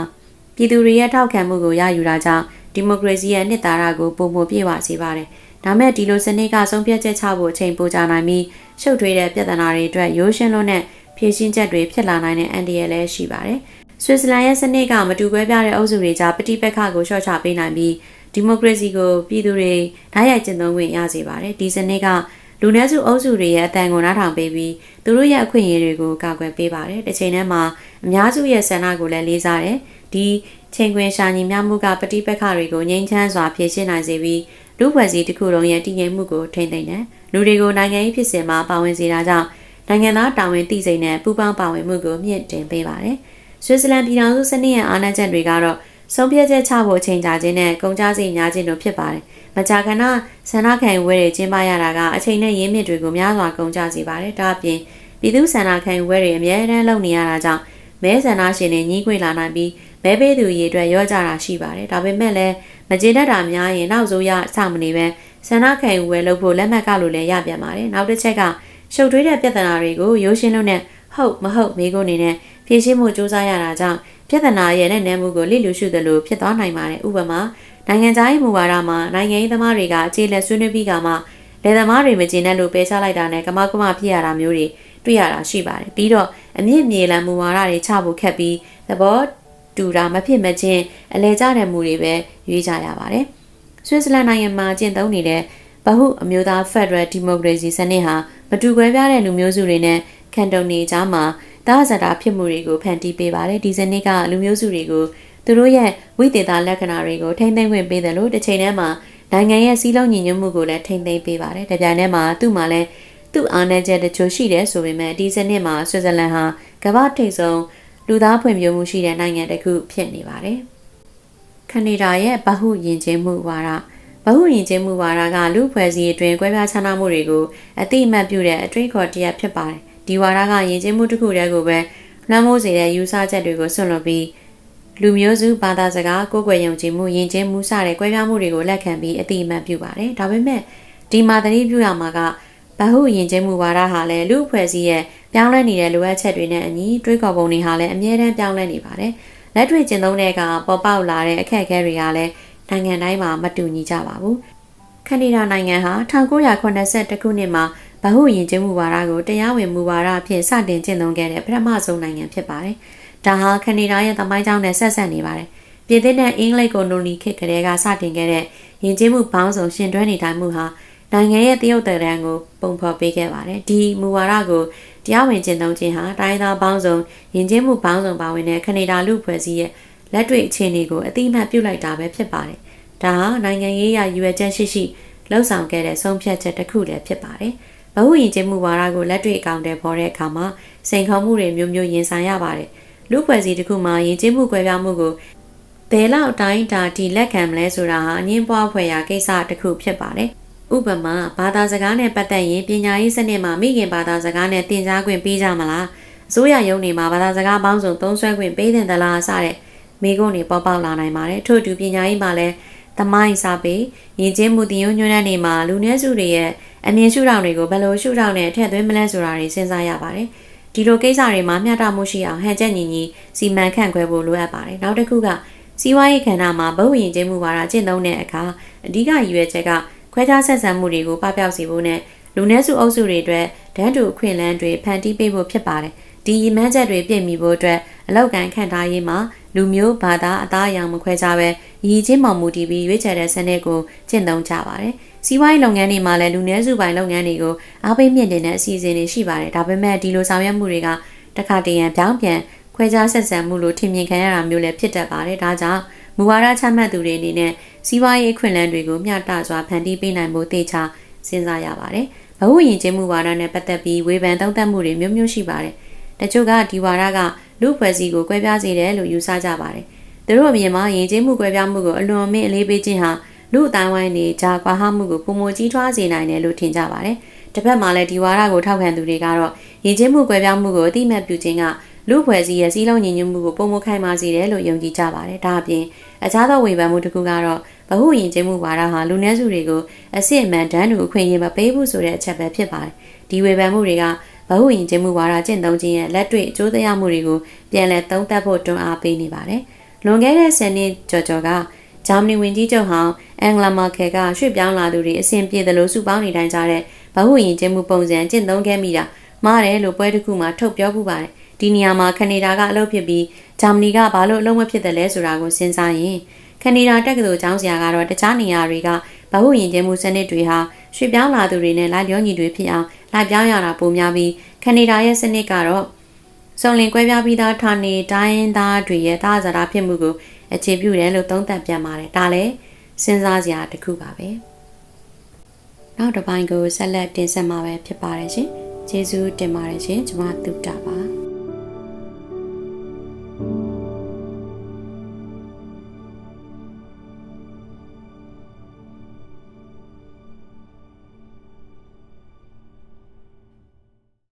ပြည်သူတွေရဲ့ထောက်ခံမှုကိုရယူတာကြောင့်ဒီမိုကရေစီရဲ့နှစ်သာရကိုပုံမပြည့်ဝစေပါတယ်။ဒါမဲ့ဒီလိုစနစ်ကဆုံးဖြတ်ချက်ချဖို့အချိန်ပိုကြာနိုင်ပြီးရှုပ်ထွေးတဲ့ပြဿနာတွေအတွက်ရိုးရှင်းလွန်းတဲ့ဖြေရှင်းချက်တွေဖြစ်လာနိုင်တဲ့အန်ဒီရလည်းရှိပါတယ်။ ဆွစ်ဇာလန်ရဲ့စနစ်ကမတူကွဲပြားတဲ့အုပ်စုတွေကြားပဋိပက္ခကိုလျှော့ချပေးနိုင်ပြီးဒီမိုကရေစီကိုပြည်သူတွေဓာတ်ရိုက်ကျင့်သုံးခွင့်ရစေပါတယ်။ဒီစနစ်ကလူနည်းစုအုပ်စုတွေရဲ့အတန်ကိုနားထောင်ပေးပြီးသူတို့ရဲ့အခွင့်အရေးတွေကိုကာကွယ်ပေးပါတယ်။တစ်ချိန်တည်းမှာအများစုရဲ့ဆန္ဒကိုလည်းလေးစားတယ်။ဒီချိန်ခွင်ရှာညီမျှမှုကပဋိပက္ခတွေကိုငြိမ်းချမ်းစွာဖြေရှင်းနိုင်စေပြီးလူဖွဲ့စည်းတစ်ခုလုံးရဲ့တည်ငြိမ်မှုကိုထိန်းသိမ်းတယ်။လူတွေကိုနိုင်ငံရေးဖြစ်စဉ်မှာပါဝင်စေတာကြောင့်နိုင်ငံသားတာဝန်သိစိတ်နဲ့ပူးပေါင်းပါဝင်မှုကိုမြင့်တင်ပေးပါတယ်။ ဆွစ်ဇာလန်ပြည်ထောင်စုစနစ်ရဲ့အားနည်းချက်တွေကတော့ဆုံးဖြတ်ချက်ချဖို့ချိန်ကြာခြင်းနဲ့ကုန်ကျစရိတ်များခြင်းတို့ဖြစ်ပါတယ်။မကြာခဏဆန္ဒခံဝဲတွေကျင်းပရတာကအချိန်နဲ့ရင်းမြစ်တွေကိုများစွာကုန်ကျစေပါတယ်။ဒါအပြင်ပြည်သူဆန္ဒခံဝဲတွေအများအန်းလုပ်နေရတာကြောင့်မဲဆန္ဒရှင်တွေညီးကွေလာနိုင်ပြီးမဲပေးသူရေအတွက်ရောကြတာရှိပါတယ်။ဒါပေမဲ့လည်းမကျေနပ်တာများရင်နောက်ဆိုရစောင့်မနေပဲဆန္ဒခံယူဝယ်လုပ်ဖို့လက်မှတ်ကောက်လို့လည်းရပြန်ပါတယ်။နောက်တစ်ချက်ကရှုပ်ထွေးတဲ့ပြဿနာတွေကိုရိုးရှင်းလို့နဲ့ဟုတ်မဟုတ်မေးခွန်းနေနဲ့ ဖြေရှင်းမှုစူးစမ်းရတာကြောင့်ပြဿနာရဲ့နဲ့နည်းမှုကိုလိလူရှုသလိုဖြစ်သွားနိုင်ပါတယ်။ဥပမာနိုင်ငံခြားရေးမူဝါဒမှာနိုင်ငံရေးသမားတွေကအခြေလက်ဆွေးနွေးပြီးကမှလယ်သမားတွေမကျေနပ်လို့ပယ်ချလိုက်တာနဲ့ကမောက်ကမဖြစ်ရတာမျိုးတွေတွေ့ရတာရှိပါတယ်။ပြီးတော့အမြင့်မြေလံမူဝါဒတွေချဖို့ခက်ပြီးသဘောတူတာမဖြစ်မချင်းအလဲကျတဲ့မူတွေပဲရွေးကြရပါတယ်။ဆွစ်ဇာလန်နိုင်ငံမှာကျင့်သုံးနေတဲ့ဗဟုအမျိုးသားဖက်ဒရယ်ဒီမိုကရေစီစနစ်ဟာမတူကွဲပြားတဲ့လူမျိုးစုတွေနဲ့ကန်တုံနေကြားမှာ တာဇာတာဖြစ်မှုတွေကိုဖန်တီးပေးပါတယ်ဒီစနစ်ကလူမျိုးစုတွေကိုသူတို့ရဲ့ဝိသေသလက္ခဏာတွေကိုထိမ့်သိမ်းခွင့်ပေးတယ်လို့တစ်ချိန်တည်းမှာနိုင်ငံရဲ့စီးလုံးညီညွတ်မှုကိုလည်းထိမ့်သိမ်းပေးပါတယ်။တပြိုင်တည်းမှာသူ့မှာလည်းသူ့အားနည်းချက်တချို့ရှိတယ်ဆိုပေမဲ့ဒီစနစ်မှာဆွစ်ဇာလန်ဟာကမ္ဘာထိပ်ဆုံးလူသားဖွံ့ဖြိုးမှုရှိတဲ့နိုင်ငံတစ်ခုဖြစ်နေပါတယ်။ကနေဒါရဲ့ဗဟုယဉ်ကျေးမှုဝါဒဗဟုယဉ်ကျေးမှုဝါဒကလူဖွဲ့စည်းအတွင်းကွဲပြားခြားနားမှုတွေကိုအတိအမှတ်ပြုတဲ့အတွေးခေါ်တရားဖြစ်ပါတယ်။ ဒီဝါဒကယဉ်ကျေးမှုတစ်ခုတည်းကိုပဲလွှမ်းမိုးစေတဲ့ယူဆချက်တွေကိုဆွန့်လွတ်ပြီးလူမျိုးစုဘာသာစကားကိုယ်ွယ်ယုံကြည်မှုယဉ်ကျေးမှုစတဲ့ကွဲပြားမှုတွေကိုလက်ခံပြီးအတိအမှတ်ပြုပါတယ်။ဒါပေမဲ့ဒီမှာသတိပြုရမှာကဗဟုယဉ်ကျေးမှုဝါဒဟာလည်းလူအဖွဲ့အစည်းရဲ့ပြောင်းလဲနေတဲ့လိုအပ်ချက်တွေနဲ့အညီတွေးခေါ်ပုံတွေဟာလည်းအမြဲတမ်းပြောင်းလဲနေပါတယ်။လက်တွေ့ကျင့်သုံးတဲ့အခါပေါ်ပေါက်လာတဲ့အခက်အခဲတွေကလည်းနိုင်ငံတိုင်းမှာမတူညီကြပါဘူး။ကနေဒါနိုင်ငံဟာ1982ခုနှစ်မှာ ဗဟုယဉ်ကျေးမှုဝါဒကိုတရားဝင်မူဝါဒအဖြစ်စတင်ကျင့်သုံးခဲ့တဲ့ပထမဆုံးနိုင်ငံဖြစ်ပါတယ်။ဒါဟာကနေဒါရဲ့သမိုင်းကြောင်းနဲ့ဆက်ဆက်နေပါတယ်။ပြည်သစ်နဲ့အင်္ဂလိပ်ကိုနိုလီခေတ်ကလေးကစတင်ခဲ့တဲ့ယဉ်ကျေးမှုပေါင်းစုံရှင်တွဲနေထိုင်မှုဟာနိုင်ငံရဲ့တရုတ်တရန်ကိုပုံဖော်ပေးခဲ့ပါတယ်။ဒီမူဝါဒကိုတရားဝင်ကျင့်သုံးခြင်းဟာတိုင်းသားပေါင်းစုံယဉ်ကျေးမှုပေါင်းစုံပါဝင်တဲ့ကနေဒါလူဖွဲ့စည်းရဲ့လက်တွေ့အခြေအနေကိုအတိအမှတ်ပြုလိုက်တာပဲဖြစ်ပါတယ်။ဒါဟာနိုင်ငံရေးအရရွယ်ချက်ရှိရှိလှုပ်ဆောင်ခဲ့တဲ့ဆုံးဖြတ်ချက်တစ်ခုလည်းဖြစ်ပါတယ်။ ဘဝယဉ်ကျေးမှုဝါဒကိုလက်တွေ့အကောင့်တွေပေါ်တဲ့အခါမှာစိန်ခေါ်မှုတွေမျိုးမျိုးရင်ဆိုင်ရပါတယ်။လူဖွဲ့စည်းတစ်ခုမှာယဉ်ကျေးမှုကွဲပြားမှုကိုဘယ်လောက်အတိုင်းဒါဒီလက်ခံမလဲဆိုတာဟာအငင်းပွားဖွယ်ရာကိစ္စတစ်ခုဖြစ်ပါတယ်။ဥပမာဘာသာစကားနဲ့ပတ်သက်ရင်ပညာရေးစနစ်မှာမိခင်ဘာသာစကားနဲ့သင်ကြားခွင့်ပေးကြမလားအစိုးရရုံးတွေမှာဘာသာစကားပေါင်းစုံသုံးစွဲခွင့်ပေးတဲ့သလားစတဲ့မိကုန်းတွေပေါ်ပေါက်လာနိုင်ပါတယ်ထို့အတူပညာရေးမှာလည်း သမိုင်းစာပေယဉ်ကျေးမှုတင်ယုံညွှန်းတဲ့နေမှာလူနည်းစုတွေရဲ့အမြင်ရှုထောင့်တွေကိုဘယ်လိုရှုထောင့်နဲ့ထည့်သွင်းမလဲဆိုတာတွေစဉ်းစားရပါတယ်ဒီလိုကိစ္စတွေမှာမျှတမှုရှိအောင်ဟန်ချက်ညီညီစီမံခန့်ခွဲဖို့လိုအပ်ပါတယ်နောက်တစ်ခုကစီးပွားရေးကဏ္ဍမှာဘဝယဉ်ကျေးမှုဝါဒကျင့်သုံးတဲ့အခါအဓိကရည်ရွယ်ချက်ကခွဲခြားဆက်ဆံမှုတွေကိုပပျောက်စေဖို့နဲ့လူနည်းစုအုပ်စုတွေအတွက်ဒန်းတူအခွင့်အလမ်းတွေဖန်တီးပေးဖို့ဖြစ်ပါတယ်ဒီရည်မှန်းချက်တွေပြည့်မီဖို့အတွက်အလောက်ကန်ခန့်ထားရေးမှာ လူမျိုးဘာသာအသားအရောင်မခွဲခြားပဲရည်ချင်းမောင်မူတည်ပြီးရွေးချယ်တဲ့စနစ်ကိုကျင့်သုံးကြပါတယ်။စီးပွားရေးလုပ်ငန်းတွေမှာလည်းလူနည်းစုပိုင်းလုပ်ငန်းတွေကိုအားပေးမြင့်တင်တဲ့အစီအစဉ်တွေရှိပါတယ်။ဒါပေမဲ့ဒီလိုဆောင်ရွက်မှုတွေကတခါတရံပြောင်းပြန်ခွဲခြားဆက်ဆံမှုလို့ထင်မြင်ခံရတာမျိုးလည်းဖြစ်တတ်ပါတယ်။ဒါကြောင့်မူဝါဒချမှတ်သူတွေအနေနဲ့စီးပွားရေးအခွင့်အလမ်းတွေကိုမျှတစွာဖန်တီးပေးနိုင်ဖို့တေချာစဉ်းစားရပါတယ်။ဘဝယဉ်ကျေးမှုဝါဒနဲ့ပတ်သက်ပြီးဝေဖန်သုံးသပ်မှုတွေမျိုးမျိုးရှိပါတယ်။တချို့ကဒီဝါဒက လူဖွဲ့စည်းကိုကွဲပြားစေတယ်လို့ယူဆကြပါတယ်။သူတို့အမြင်မှာယဉ်ကျေးမှုကွဲပြားမှုကိုအလွန်အမင်းအလေးပေးခြင်းဟာလူအတိုင်းဝိုင်းနေကြာကွာဟမှုကိုပုံမကြီးထွားစေနိုင်တယ်လို့ထင်ကြပါတယ်။တစ်ဖက်မှာလည်းဒီဝါဒကိုထောက်ခံသူတွေကတော့ယဉ်ကျေးမှုကွဲပြားမှုကိုအတိအမှတ်ပြုခြင်းကလူဖွဲ့စည်းရဲ့စည်းလုံးညီညွတ်မှုကိုပုံမခိုင်မာစေတယ်လို့ယုံကြည်ကြပါတယ်။ဒါအပြင်အခြားသောဝေဖန်မှုတစ်ခုကတော့ဗဟုယဉ်ကျေးမှုဝါဒဟာလူနည်းစုတွေကိုအစစ်အမှန်တန်းတူအခွင့်အရေးမပေးဘူးဆိုတဲ့အချက်ပဲဖြစ်ပါတယ်။ဒီဝေဖန်မှုတွေက ဗဟုယဉ်ကျေးမှုဝါဒကျင့်သုံးခြင်းရဲ့လက်တွေ့အကျိုးသက်ရောက်မှုတွေကိုပြန်လည်သုံးသပ်ဖို့တွန်းအားပေးနေပါတယ်။လွန်ခဲ့တဲ့10နှစ်ကျော်ကျော်ကဂျာမနီဝန်ကြီးချုပ်ဟောင်းအန်ဂလာမာကယ်ကရွှေ့ပြောင်းလာသူတွေအဆင်ပြေသလိုစုပေါင်းနေတိုင်းကြတဲ့ဗဟုယဉ်ကျေးမှုပုံစံကျင့်သုံးခဲ့မိတာမှားတယ်လို့ပွဲတစ်ခုမှာထုတ်ပြောပူပါတယ်။ဒီနေရာမှာကနေဒါကအလုပ်ဖြစ်ပြီးဂျာမနီကဘာလို့အလုပ်မဖြစ်တယ်လဲဆိုတာကိုစဉ်းစားရင်ကနေဒါတက္ကသိုလ်ကျောင်းဆရာကတော့တခြားနေရာတွေကဗဟုယဉ်ကျေးမှုစနစ်တွေဟာရွှေ့ပြောင်းလာသူတွေနဲ့လိုက်ပြောညီတွေဖြစ်အောင် လိုက်ပြောင်းရတာပိုများပြီးကနေဒါရဲ့စနစ်ကတော့စုံလင်ကွဲပြားပြီးသားဌာနေတိုင်းသားတွေရဲ့သားစားတာဖြစ်မှုကိုအခြေပြုတယ်လို့သုံးသပ်ပြန်ပါတယ်ဒါလည်းစဉ်းစားစရာတစ်ခုပါပဲနောက်တစ်ပိုင်းကိုဆက်လက်တင်ဆက်မှာပဲဖြစ်ပါတယ်ရှင်ကျေးဇူးတင်ပါတယ်ရှင်ကျွန်မတုတ္တပါ